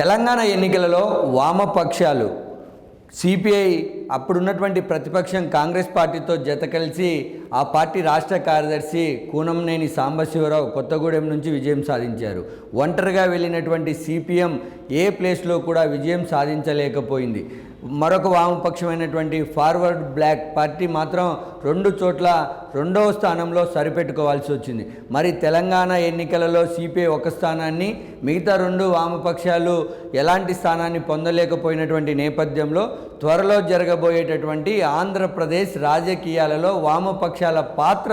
తెలంగాణ ఎన్నికలలో వామపక్షాలు. సిపిఐ అప్పుడున్నటువంటి ప్రతిపక్షం కాంగ్రెస్ పార్టీతో జత కలిసి ఆ పార్టీ రాష్ట్ర కార్యదర్శి కూనంనేని సాంబశివరావు కొత్తగూడెం నుంచి విజయం సాధించారు. ఒంటరిగా వెళ్ళినటువంటి సిపిఎం ఏ ప్లేస్లో కూడా విజయం సాధించలేకపోయింది. మరొక వామపక్షమైనటువంటి ఫార్వర్డ్ బ్లాక్ పార్టీ మాత్రం రెండు చోట్ల రెండవ స్థానంలో సరిపెట్టుకోవాల్సి వచ్చింది. మరి తెలంగాణ ఎన్నికలలో సిపిఐ ఒక స్థానాన్ని మిగతా రెండు వామపక్షాలు ఎలాంటి స్థానాన్ని పొందలేకపోయినటువంటి నేపథ్యంలో త్వరలో జరగబోయేటటువంటి ఆంధ్రప్రదేశ్ రాజకీయాలలో వామపక్షాల పాత్ర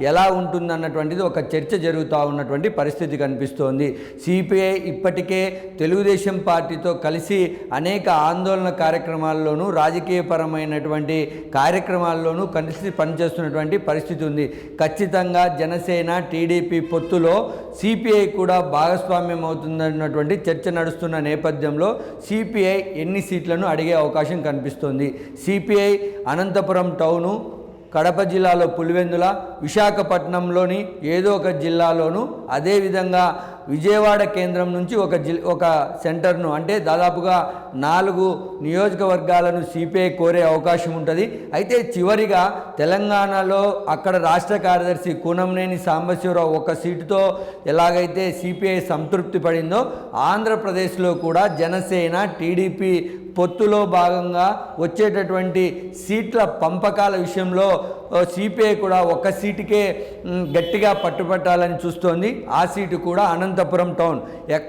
ఎలా ఉంటుందన్నటువంటిది ఒక చర్చ జరుగుతూ ఉన్నటువంటి పరిస్థితి కనిపిస్తోంది. సిపిఐ ఇప్పటికే తెలుగుదేశం పార్టీతో కలిసి అనేక ఆందోళన కార్యక్రమాల్లోనూ రాజకీయపరమైనటువంటి కార్యక్రమాల్లోనూ కలిసి పనిచేస్తున్నటువంటి పరిస్థితి ఉంది. ఖచ్చితంగా జనసేన టీడీపీ పొత్తులో సిపిఐ కూడా భాగస్వామ్యం అవుతుందన్నటువంటి చర్చ నడుస్తున్న నేపథ్యంలో సిపిఐ ఎన్ని సీట్లను అడిగే అవకాశం కనిపిస్తోంది. సిపిఐ అనంతపురం టౌను కడప జిల్లాలో పులివెందుల విశాఖపట్నంలోని ఏదో ఒక జిల్లాలోనూ అదేవిధంగా విజయవాడ కేంద్రం నుంచి ఒక జిల్ ఒక సెంటర్ను అంటే దాదాపుగా నాలుగు నియోజకవర్గాలను సిపిఐ కోరే అవకాశం ఉంటుంది. అయితే చివరిగా తెలంగాణలో అక్కడ రాష్ట్ర కార్యదర్శి కూనంనేని సాంబశివరావు ఒక సీటుతో ఎలాగైతే సిపిఐ సంతృప్తి పడిందో ఆంధ్రప్రదేశ్లో కూడా జనసేన టీడీపీ పొత్తులో భాగంగా వచ్చేటటువంటి సీట్ల పంపకాల విషయంలో సిపిఐ కూడా ఒక సీటుకే గట్టిగా పట్టుపట్టాలని చూస్తోంది. ఆ సీటు కూడా అనంత అనంతపురం టౌన్.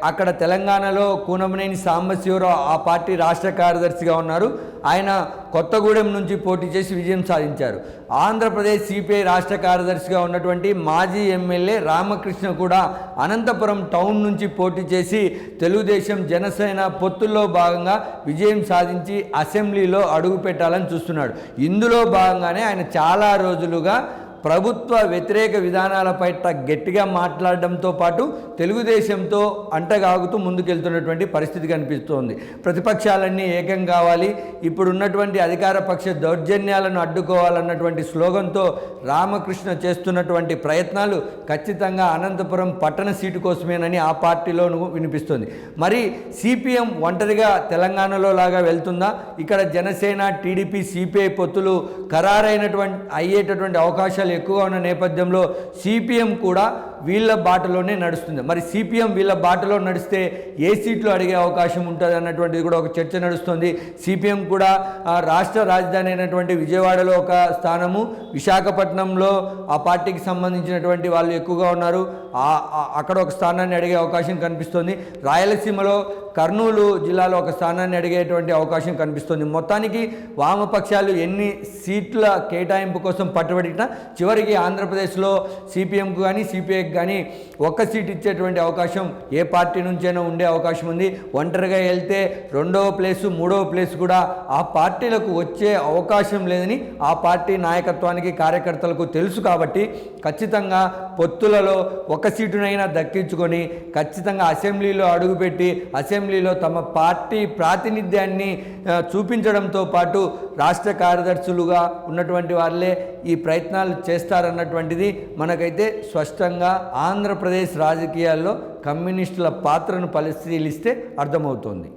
అక్కడ తెలంగాణలో కూనమనేని సాంబశివరావు ఆ పార్టీ రాష్ట్ర కార్యదర్శిగా ఉన్నారు. ఆయన కొత్తగూడెం నుంచి పోటీ చేసి విజయం సాధించారు. ఆంధ్రప్రదేశ్ సిపిఐ రాష్ట్ర కార్యదర్శిగా ఉన్నటువంటి మాజీ ఎమ్మెల్యే రామకృష్ణ కూడా అనంతపురం టౌన్ నుంచి పోటీ చేసి తెలుగుదేశం జనసేన పొత్తుల్లో భాగంగా విజయం సాధించి అసెంబ్లీలో అడుగు పెట్టాలని చూస్తున్నాడు. ఇందులో భాగంగానే ఆయన చాలా రోజులుగా ప్రభుత్వ వ్యతిరేక విధానాలపై ట- గట్టిగా మాట్లాడడంతో పాటు తెలుగుదేశంతో అంటగాగుతూ ముందుకెళ్తున్నటువంటి పరిస్థితి కనిపిస్తోంది. ప్రతిపక్షాలన్నీ ఏకం కావాలి. ఇప్పుడున్నటువంటి అధికార పక్ష దౌర్జన్యాలను అడ్డుకోవాలన్నటువంటి స్లోగన్తో రామకృష్ణ చేస్తున్నటువంటి ప్రయత్నాలు ఖచ్చితంగా అనంతపురం పట్టణ సీటు కోసమేనని ఆ పార్టీలోనూ వినిపిస్తుంది. మరి సిపిఎం ఒంటరిగా తెలంగాణలో లాగా వెళ్తుందా? ఇక్కడ జనసేన టీడీపీ సిపిఐ పొత్తులు ఖరారైనటువంటి అయ్యేటటువంటి అవకాశాలు ఎక్కువగా ఉన్న నేపథ్యంలో సిపిఎం కూడా వీళ్ళ బాటలోనే నడుస్తుంది. మరి సిపిఎం వీళ్ళ బాటలో నడిస్తే ఏ సీట్లు అడిగే అవకాశం ఉంటుంది అన్నటువంటిది కూడా ఒక చర్చ నడుస్తుంది. సిపిఎం కూడా రాష్ట్ర రాజధాని అయినటువంటి విజయవాడలో ఒక స్థానము. విశాఖపట్నంలో ఆ పార్టీకి సంబంధించినటువంటి వాళ్ళు ఎక్కువగా ఉన్నారు. అక్కడ ఒక స్థానాన్ని అడిగే అవకాశం కనిపిస్తుంది. రాయలసీమలో కర్నూలు జిల్లాలో ఒక స్థానాన్ని అడిగేటువంటి అవకాశం కనిపిస్తుంది. మొత్తానికి వామపక్షాలు ఎన్ని సీట్ల కేటాయింపు కోసం పట్టుబడినా చివరికి ఆంధ్రప్రదేశ్లో సిపిఎంకు కానీ సిపిఐకి కానీ ఒక్క సీట్ ఇచ్చేటువంటి అవకాశం ఏ పార్టీ నుంచైనా ఉండే అవకాశం ఉంది. ఒంటరిగా వెళ్తే రెండవ ప్లేసు మూడవ ప్లేస్ కూడా ఆ పార్టీలకు వచ్చే అవకాశం లేదని ఆ పార్టీ నాయకత్వానికి కార్యకర్తలకు తెలుసు కాబట్టి ఖచ్చితంగా పొత్తులలో ఒక సీటునైనా దక్కించుకొని ఖచ్చితంగా అసెంబ్లీలో అడుగుపెట్టి అసెంబ్లీలో తమ పార్టీ ప్రాతినిధ్యాన్ని చూపించడంతో పాటు రాష్ట్ర కార్యదర్శులుగా ఉన్నటువంటి వాళ్ళే ఈ ప్రయత్నాలు చేస్తారన్నటువంటిది మనకైతే స్పష్టంగా ఆంధ్రప్రదేశ్ రాజకీయాల్లో కమ్యూనిస్టుల పాత్రను పరిశీలిస్తే అర్థమవుతోంది.